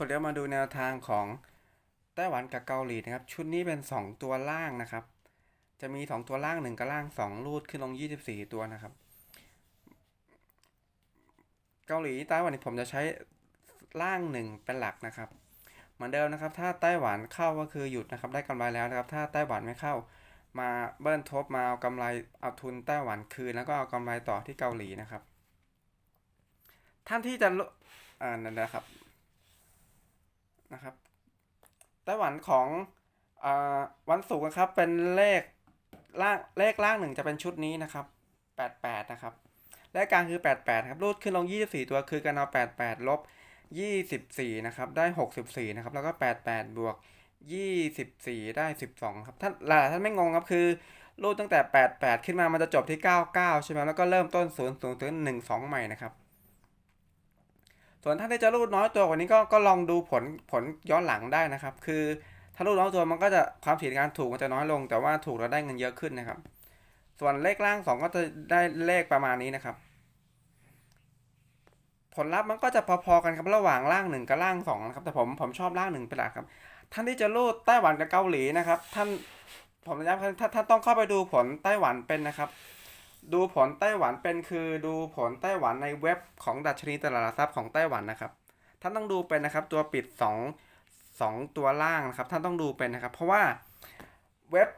ส่วนเดี๋ยวมาดูแนวทางของไต้หวันกับเกาหลีนะครับ ชุดนี้เป็น 2 ตัวล่างนะครับ จะมี 2 ตัวล่าง 1 กับล่าง 2 รูดขึ้นลง 24 ตัวนะครับ เกาหลีไต้หวันนี่ผมจะใช้ล่าง 1 เป็นหลักนะครับเหมือนเดิมนะครับ ถ้าไต้หวันเข้าก็คือหยุดนะครับ ได้กำไรแล้วนะครับ ถ้าไต้หวันไม่เข้ามาเบิ้ลทบมาเอากำไรเอาทุนไต้หวันคืน แล้วก็เอากำไรต่อที่เกาหลีนะครับ ท่านที่จะอ่านั่นนะครับ นะครับไต้หวันของอวันศุกร์นะครับเป็นเลขล่างเลขล่างหนึ่งจะเป็นชุดนี้นะครับ 88 นะครับเลขกลางคือ 88 ครับรูดขึ้นลง 24 ตัวคือการเอา 88 ลบ 24 นะครับ ได้ 64 นะครับ แล้วก็ 88 บวก 24 ได้ 12 ครับ ท่านหลายท่านไม่งงครับ คือรูดตั้งแต่ 88 ขึ้นมา มันจะจบที่ 99 ใช่ไหมแล้วก็เริ่มต้น 0 0ถึง12 ใหม่นะครับ ส่วนท่านที่จะรูดน้อยตัวกว่านี้ก็ก็ลองดูผลผลย้อนหลังได้นะครับ คือถ้ารูดน้อยตัวมันก็จะความถี่ในการถูกมันจะน้อยลง แต่ว่าถูกแล้วได้เงินเยอะขึ้นนะครับ ส่วนเลขล่างสองก็จะได้เลขประมาณนี้นะครับ ผลลัพธ์มันก็จะพอๆกันครับระหว่างล่างหนึ่งกับล่างสองนะครับแต่ผมผมชอบล่างหนึ่งเป็นหลักครับท่านที่จะรูดไต้หวันกับเกาหลีนะครับ ท่านผมย้ำครับท่านท่านต้องเข้าไปดูผลไต้หวันเป็นนะครับ ดูผลไต้หวันเป็นคือดูผลไต้หวันในเว็บของดัชนีตลาดหลักทรัพย์ของไต้หวันนะครับ ท่านต้องดูเป็นนะครับตัวปิด 2 2 ตัวล่างนะครับ ท่านต้องดูเป็นนะครับ เพราะว่าเว็บ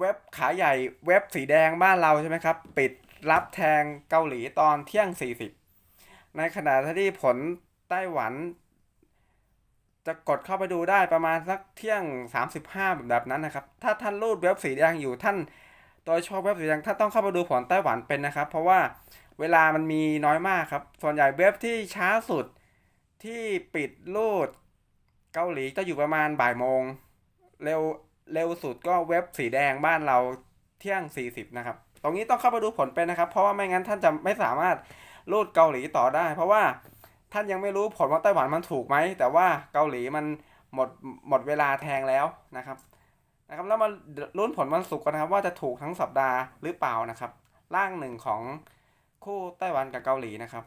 เว็บขาใหญ่เว็บสีแดงบ้านเราใช่ไหมครับ ปิดรับแทงเกาหลีตอนเที่ยง 40 ในขณะที่ผลไต้หวัน จะกดเข้าไปดูได้ประมาณสักเที่ยง 35 แบบนั้นนะครับ ถ้าท่านรูดเว็บสีแดงอยู่ท่าน โดยเฉพาะเว็บสีแดงท่าต้องเข้าไปดูผลไต้หวันเป็นนะครับ เพราะว่าเวลามันมีน้อยมากครับ ส่วนใหญ่เว็บที่ช้าสุดที่ปิดรูดเกาหลีจะอยู่ประมาณบ่ายโมง เร็วเร็วสุดก็เว็บสีแดงบ้านเราเที่ยง 40 นะครับ ตรงนี้ต้องเข้าไปดูผลเป็นนะครับ เพราะว่าไม่งั้นท่านจะไม่สามารถรูดเกาหลีต่อได้ เพราะว่าท่านยังไม่รู้ผลว่าไต้หวันมันถูกไหม แต่ว่าเกาหลีมันหมดหมดเวลาแทงแล้วนะครับ นะครับแล้วมาลุ้นผลวันศุกร์กันนะครับ ว่าจะถูกทั้งสัปดาห์หรือเปล่านะครับ ร่างหนึ่งของคู่ไต้หวันกับเกาหลีนะครับ